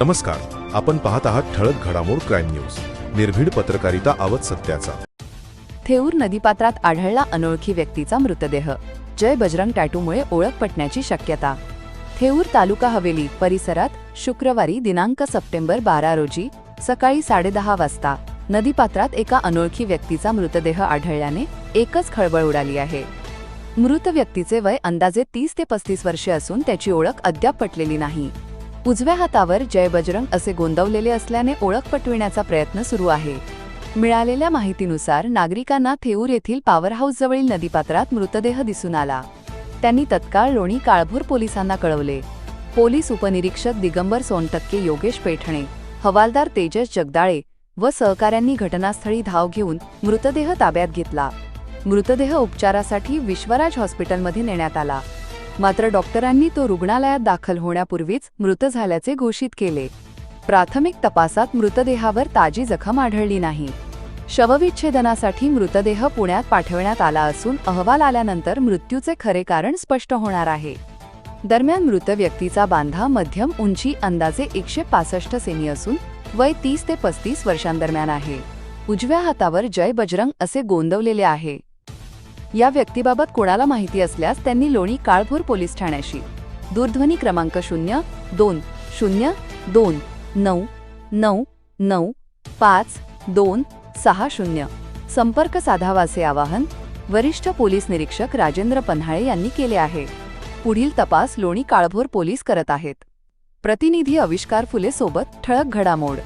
नमस्कार. आपण पाहत आहात ठळक घडामोड क्राईम न्यूज. निर्भीड पत्रकारिता आवत सत्याचा. थेऊर नदीपात्रात आढळला अनोळखी व्यक्तीचा मृतदेह. जय बजरंग टॅटूमुळे ओळख पटण्याची शक्यता. थेऊर तालुका हवेली परिसरात शुक्रवारी दिनांक सप्टेंबर बारा रोजी सकाळी साडेदहा वाजता नदीपात्रात एका अनोळखी व्यक्तीचा मृतदेह आढळल्याने एकच खळबळ उडाली आहे. मृत व्यक्तीचे वय अंदाजे तीस ते पस्तीस वर्षे असून त्याची ओळख अद्याप पटलेली नाही. उजव्या हातावर जय बजरंग असे गोंदवलेले असल्याने ओळख पटविण्याचा प्रयत्न सुरू आहे. मिळालेल्या माहितीनुसार नागरिकांना थेऊर येथील पॉवर हाऊस जवळील नदीपात्रात मृतदेह दिसून आला. त्यांनी तत्काळ लोणी काळभोर पोलिसांना कळवले. पोलीस उपनिरीक्षक दिगंबर सोनटक्के योगेश पेठणे हवालदार तेजस जगदाळे व सहकाऱ्यांनी घटनास्थळी धाव घेऊन मृतदेह ताब्यात घेतला. मृतदेह उपचारासाठी विश्वराज हॉस्पिटलमध्ये नेण्यात आला. मात्र डॉक्टरांनी तो रुग्णालयात दाखल होण्यापूर्वीच मृत झाल्याचे घोषित केले. प्राथमिक तपासात मृतदेहावर ताजी जखम आढळली नाही. शवविच्छेदनासाठी मृतदेह पुण्यात पाठवण्यात आला असून अहवाल आल्यानंतर मृत्यूचे खरे कारण स्पष्ट होणार आहे. दरम्यान मृत व्यक्तीचा बांधा मध्यम उंची अंदाजे एकशे पासष्ट सेमी असून वय तीस ते पस्तीस वर्षांदरम्यान आहे. उजव्या हातावर जय बजरंग असे गोंदवलेले आहे. या व्यक्तीबाबत कोणाला माहिती असल्यास त्यांनी लोणी काळभोर पोलीस ठाण्याशी. दूरध्वनी क्रमांक शून्य दोन शून्य दोन नऊ नऊ नऊ पाच दोन सहा शून्य. संपर्क साधावाचे आवाहन वरिष्ठ पोलीस निरीक्षक राजेंद्र पन्हाळे यांनी केले आहे. पुढील तपास लोणी काळभोर पोलीस करत आहेत. प्रतिनिधी आविष्कार फुले सोबत ठळक घडामोड.